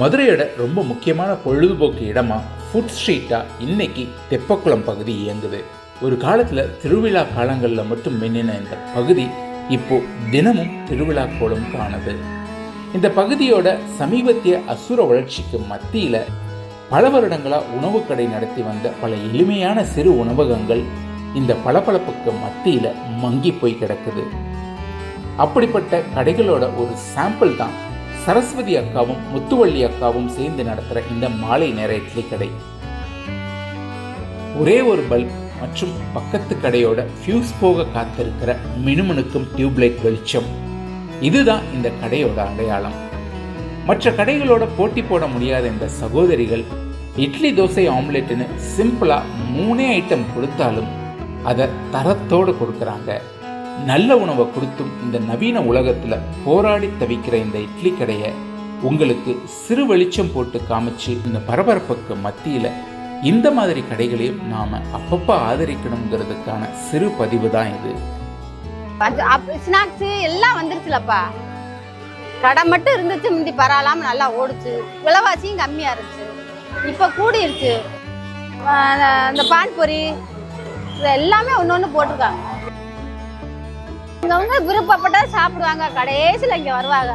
மதுரையோட ரொம்ப முக்கியமான பொழுதுபோக்கு இடமா ஃபுட் ஸ்ட்ரீட்டா இன்னைக்கு தெப்பக்குளம் பகுதி இயங்குது. ஒரு காலத்தில் திருவிழா காலங்களில் மட்டும் மின்னின இந்த பகுதி இப்போ தினமும் திருவிழா கோலம் காணுது. இந்த பகுதியோட சமீபத்திய அசுர வளர்ச்சிக்கு மத்தியில் பல வருடங்களாக உணவு கடை நடத்தி வந்த பல எளிமையான சிறு உணவகங்கள் இந்த பளபளப்புக்கு மத்தியில் மங்கி போய் கிடக்குது. அப்படிப்பட்ட கடைகளோட ஒரு சாம்பிள் தான் சரஸ்வதி அக்காவும் முத்துவள்ளி அக்காவும் சேர்ந்து நடத்துகிற இந்த மாலை நேர இட்லி கடை. ஒரே ஒரு பல்ப் மற்றும் பக்கத்து கடையோட ஃபியூஸ் போக காத்திருக்கிற மினுமினுக்கும் டியூப்லைட் வெளிச்சம். இதுதான் இந்த கடையோட அடையாளம். மற்ற கடைகளோட போட்டி போட முடியாத இந்த சகோதரிகள் இட்லி தோசை ஆம்லெட்னு சிம்பிளாக மூணே ஐட்டம் கொடுத்தாலும் அதை தரத்தோடு கொடுக்குறாங்க. நல்ல உணவை கொடுத்தும் இந்த நவீன உலகத்தில் போராடி தவிக்கிற இந்த இட்லி கடையை உங்களுக்கு சிறு வெளிச்சம் போட்டு காமிச்சு இந்த பரபரப்புக்கு மத்தியில் இந்த மாதிரி கடைகளையும் நாம் அப்பப்போ ஆதரிக்கணுங்கிறதுக்கான சிறு பதிவு தான் இது. ஸ்நாக்ஸ் எல்லாம் வந்துருச்சுலப்பா. கடை மட்டும் இருந்துச்சு முந்தி பரவாயில்லாம நல்லா ஓடுச்சு. விலைவாசியும் கம்மியா இருந்துச்சு. இப்போ கூடிருச்சு. இந்த பான்பொரி எல்லாமே ஒன்று ஒன்று போட்டிருக்காங்க. இங்கவங்க விருப்பப்பட்டா சாப்பிடுவாங்க. கடைசியில் இங்கே வருவாங்க.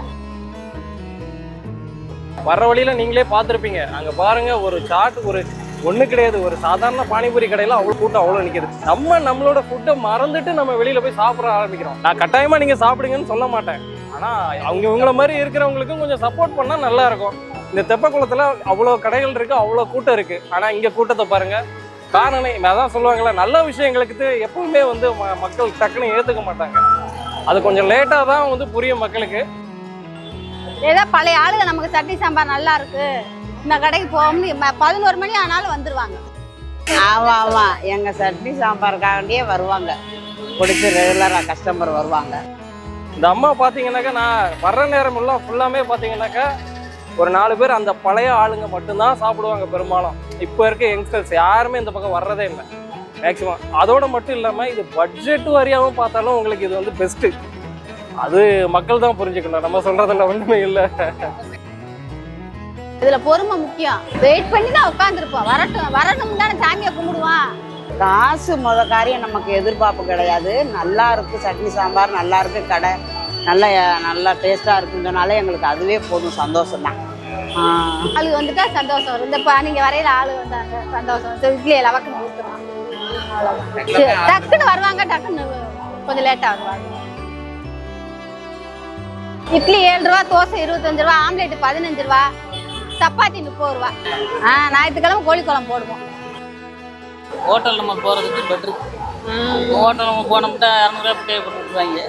வர்ற வழியில நீங்களே பார்த்துருப்பீங்க. அங்க பாருங்க ஒரு சாட் ஒரு ஒண்ணு கிடையாது. ஒரு சாதாரண பானிபூரி கடையில அவ்வளவு கூட்டம் அவ்வளவு நிக்குது. நம்ம நம்மளோட ஃபுட்டை மறந்துட்டு நம்ம வெளியில போய் சாப்பிட ஆரம்பிக்கிறோம். நான் கட்டாயமா நீங்க சாப்பிடுங்கன்னு சொல்ல மாட்டேன். ஆனா அவங்க இவங்கள மாதிரி இருக்கிறவங்களுக்கும் கொஞ்சம் சப்போர்ட் பண்ணா நல்லா இருக்கும். இந்த தெப்பக்குளத்துல அவ்வளவு கடைகள் இருக்கு அவ்வளவு கூட்டம் இருக்கு. ஆனா இங்க கூட்டத்தை பாருங்க. காரணம் அதான் சொல்லுவாங்களே நல்ல விஷயங்களுக்கு எப்பவுமே வந்து ம- மக்கள் டக்குன்னு ஏத்துக்க மாட்டாங்க. அது கொஞ்சம் லேட்டா தான் வந்து புரியும் மக்களுக்கு. ஏதோ பழைய ஆளுங்க நமக்கு சட்னி சாம்பார் நல்லா இருக்கு. இந்த கடைக்கு போகும்னு ம- பதினோரு மணி ஆனாலும் வந்துருவாங்க. ஆமா ஆமா. எங்க சட்னி சாம்பாருக்காண்டியே வருவாங்க. பிடிச்சி ரெகுலரா கஸ்டமர் வருவாங்க. இந்த அம்மா பார்த்தீங்கன்னாக்கா நான் வர்ற நேரம் எல்லாம் ஃபுல்லாமே பார்த்தீங்கன்னாக்கா ஒரு நாலு பேர் அந்த பழைய ஆளுங்க மட்டும்தான் சாப்பிடுவாங்க பெரும்பாலும். இப்போ இருக்க யங்ஸ்டர்ஸ் யாருமே இந்த பக்கம் வர்றதே இல்லை. மேக்ஸிமம் அதோட மட்டும் இல்லாமல் இது பட்ஜெட் வரியாகவும் பார்த்தாலும் உங்களுக்கு இது வந்து பெஸ்ட்டு அது மக்கள் தான் புரிஞ்சுக்கணும். நம்ம சொல்றதுல ஒன்றுமே இல்லை. இதுல பொறுமை முக்கியம். வெயிட் பண்ணி தான் உட்காந்துருப்போம் வரட்டும். வரணும் தானே சாமியை கும்பிடுவான் காசு முத காரியம் நமக்கு எதிர்பார்ப்பு கிடையாது. நல்லா இருக்கு சட்னி சாம்பார் நல்லா இருக்கு கடை. நல்லா நல்லா டேஸ்டா இருக்குன்னு சொன்னாலே எங்களுக்கு அதுவே போதும். சந்தோஷம் தான். ஆளு வந்துட்டா சந்தோஷம் வரும். இந்த பா- நீங்க வரையில ஆளு வந்தாங்க சந்தோஷம் ஊத்துறோம் அவ்வளவுதான். சரி, டக்குன்னு வருவாங்க டக்குன்னு கொஞ்சம் லேட்டா வருவாங்க. இட்லி ஏழு ரூபா தோசை இருபத்தஞ்சு ரூபா ஆம்லெட் பதினஞ்சு ரூபா சப்பாத்தி முப்பது ரூபா. ஆ ஞாயிற்றுக்கிழமை கோழி குழம்பு போடுவோம். ஹோட்டல் நம்ம போகிறதுக்கு பெட்ரு ஹோட்டல் நம்ம போனோம்னா இரநூறுவா பே போட்டு விட்டுருவாங்க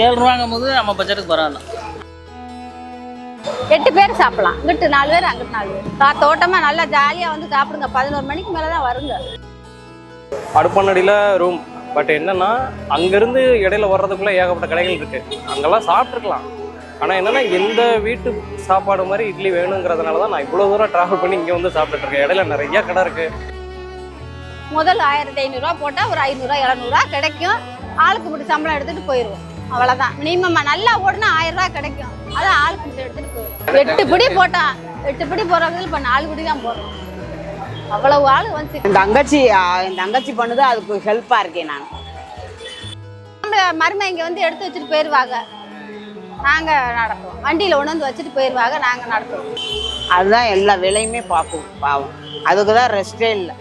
ஏழு ரூபாங்கும் போது நம்ம பட்ஜெட்டுக்கு பரவாயில்ல எட்டு பேர் சாப்பிடலாம். இங்கிட்டு நாலு பேர் அங்கிட்டு நாலு பேர். கா- தோட்டமா நல்லா ஜாலியா வந்து சாப்பிடுங்க. பதினோரு மணிக்கு மேல தான் வருங்க. அடுப்பண்ணடியில் ரூம் பட் என்னன்னா அங்கேருந்து இடையில வர்றதுக்குள்ள ஏகப்பட்ட கடைகள் இருக்கு. அங்கெல்லாம் சாப்பிட்ருக்கலாம் ஆனால் என்னன்னா எந்த வீட்டு சாப்பாடு மாதிரி இட்லி வேணுங்கிறதுனால தான் நான் இவ்வளோ தூரம் ட்ராவல் பண்ணி இங்கே வந்து சாப்பிட்டுட்டு இருக்கேன். இடையில நிறைய கடை இருக்கு. முதல் ஆயிரத்தி ஐநூறுரூவா போட்டால் ஒரு ஐநூறுரூவா இரநூறுவா கிடைக்கும். ஆளுக்கு இப்படி சம்பளம் எடுத்துட்டு போயிடுவோம் அவ்வளோதான் மினிமம் நல்லா ஓடுனா ஆயிரம் ரூபா கிடைக்கும். அதான் ஆளுக்கு இப்படி எடுத்துகிட்டு போயிடுவோம் எட்டு பிடி போட்டான் எட்டு பிடி போகிறவங்க இப்போ நாலு பிடி தான் போடுறோம். அவ்வளவு ஆளு வந்து என் தங்கச்சி என் தங்கச்சி பண்ணுது அதுக்கு ஹெல்ப்பா இருக்கேன் நான். மருமை இங்கே வந்து எடுத்து வச்சுட்டு போயிடுவாங்க நாங்கள் நடத்துவோம். வண்டியில் கொண்டு வந்து வச்சுட்டு போயிடுவாங்க நாங்கள் நடத்துவோம். அதுதான் எல்லா வேலையுமே பார்க்கும் பாவம். அதுக்கு தான் ரெஸ்டே இல்லை.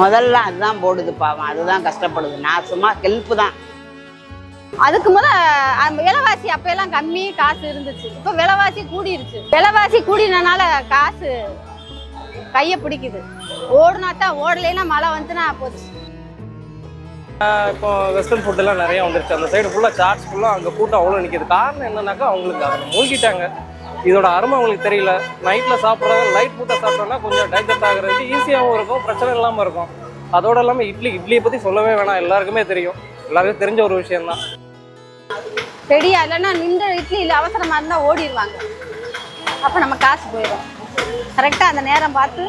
முதல்ல அதுதான் போடுது பாவம். அதுதான் கஷ்டப்படுது. நான் சும்மா ஹெல்ப் தான். அதுக்கு முத அஹ், விலைவாசி அப்பெல்லாம் கம்மி காசு இருந்துச்சு. இப்போ விலைவாசி கூடிருச்சு. விலைவாசி கூடினனால காசு கையை பிடிக்குது. ஓடுனா தான் ஓடலைன்னா மழை வந்துச்சுன்னா போச்சு. இப்போ வெஸ்டர்ன் ஃபுட்டெல்லாம் நிறைய வந்துருச்சு. அந்த சைடு ஃபுல்லாக சார்ஜ் ஃபுல்லாக அங்கே கூட்டம் அவ்வளோ நிற்கிது காரணம் என்னன்னாக்கா அவங்களுக்கு அதில் மூழ்கிட்டாங்க. இதோட அருமை அவங்களுக்கு தெரியல. நைட்டில் சாப்பிட்றது லைட் ஃபுட்டை சாப்பிட்டோம்னா கொஞ்சம் டைஜஸ்ட் ஆகுறதுக்கு ஈஸியாகவும் இருக்கும் பிரச்சனை இல்லாமல் இருக்கும். அதோட இல்லாமல் இட்லி இட்லியை பற்றி சொல்லவே வேணாம். எல்லாருக்குமே தெரியும். எல்லாருக்கும் தெரிஞ்ச ஒரு விஷயம்தான். ரெடியா இல்லைன்னா நின்ற இட்லி இல்லை அவசரமா இருந்தால் ஓடிடுவாங்க அப்போ நம்ம காசு போயிடும் கரெக்டாக அந்த நேரம் பார்த்து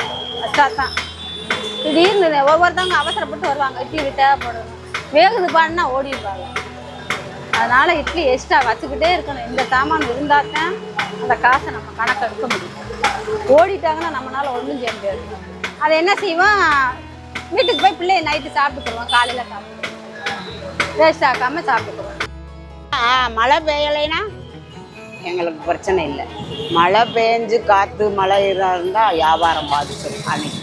வச்சா தான். திடீர்னு ஒவ்வொருத்தவங்க அவசரப்பட்டு வருவாங்க. இட்லி தேவைப்படும் வேகுது பான்னா ஓடிடுவாங்க. அதனால் இட்லி எக்ஸ்ட்ரா வச்சுக்கிட்டே இருக்கணும். இந்த சாமான் இருந்தால் தான் அந்த காசை நம்ம கணக்கு எடுக்க முடியும். ஓடிட்டாங்கன்னா நம்மளால் ஒன்றும் செய்ய முடியாது. அதை என்ன செய்வோம்? வீட்டுக்கு போய் பிள்ளைய நைட்டு சாப்பிட்டுக்குருவோம் காலையில் சாப்பிட்டுக்குருவோம் வேஸ்ட் ஆக்காமல் சாப்பிட்டுக்குவோம். மழை பெய்யலைன்னா எங்களுக்கு பிரச்சனை இல்லை. மழை பெஞ்சு காற்று மழை இருந்தால் வியாபாரம் பாதிச்சிடும் அன்னைக்கு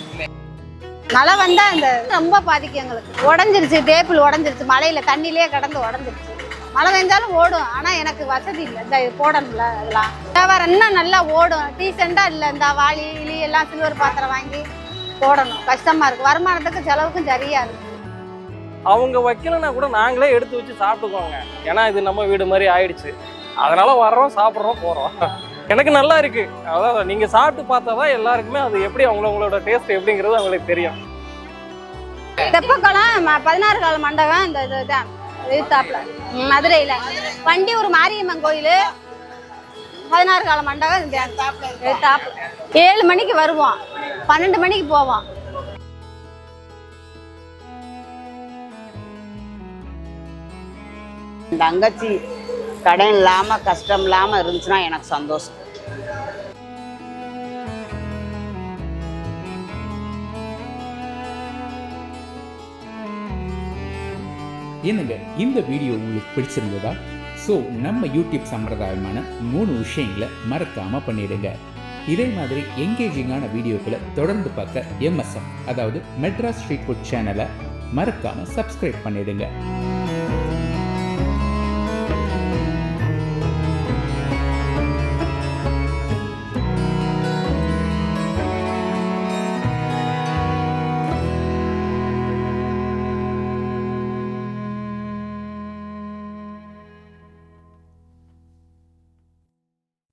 மழை வந்தால் இந்த ரொம்ப பாதிக்கும் எங்களுக்கு. உடஞ்சிருச்சு டேபிள் உடஞ்சிருச்சு மழையில் தண்ணியிலே கிடந்து உடஞ்சிருச்சு. மழை பெஞ்சாலும் ஓடும் ஆனால் எனக்கு வசதி இல்லை. இந்த இது போடணும்ல அதெல்லாம் வியாபாரம் இன்னும் நல்லா ஓடும். டீசெண்டாக இல்லை இந்த வாளி இலி எல்லாம் சில்வர் பாத்திரம் வாங்கி போடணும். கஷ்டமாக இருக்குது வருமானத்துக்கு செலவுக்கும் சரியாக இருக்குது அவங்க வைக்கலன்னா கூட நாங்களே எடுத்து வச்சு சாப்பிட்டுக்கோங்க. ஏன்னா இது நம்ம வீடு மாதிரி ஆயிடுச்சு. அதனால வர்றோம் சாப்பிட்றோம் போறோம். எனக்கு நல்லா இருக்கு. அதான் நீங்க சாப்பிட்டு பார்த்தா தான் எல்லாருக்குமே அது எப்படி அவங்களோட டேஸ்ட் எப்படிங்கிறது அவங்களுக்கு தெரியும். தெப்பக்குளம் பதினாறு கால மண்டபம் இந்த இதுதான் எழுத்தாப்புல மதுரையில. வண்டியூர் மாரியம்மன் கோயில் பதினாறு கால மண்டபம் இந்த ஏழு மணிக்கு வருவோம். பன்னெண்டு மணிக்கு போவோம். தங்கச்சி கடன் இல்லாமல் கஷ்டம் இல்லாமல் இருந்துச்சுன்னா எனக்கு சந்தோஷம். என்னங்க இந்த வீடியோ உங்களுக்கு பிடிச்சிருந்ததா? ஸோ நம்ம யூடியூப் சம்பிரதாயமான மூணு விஷயங்களை மறக்காம பண்ணிடுங்க. இதே மாதிரி என்கேஜிங்கான வீடியோக்களை தொடர்ந்து பார்க்க எம்எஸ்எம் அதாவது மெட்ராஸ் ஸ்ட்ரீட் ஃபுட் சேனலை மறக்காம சப்ஸ்கிரைப் பண்ணிடுங்க.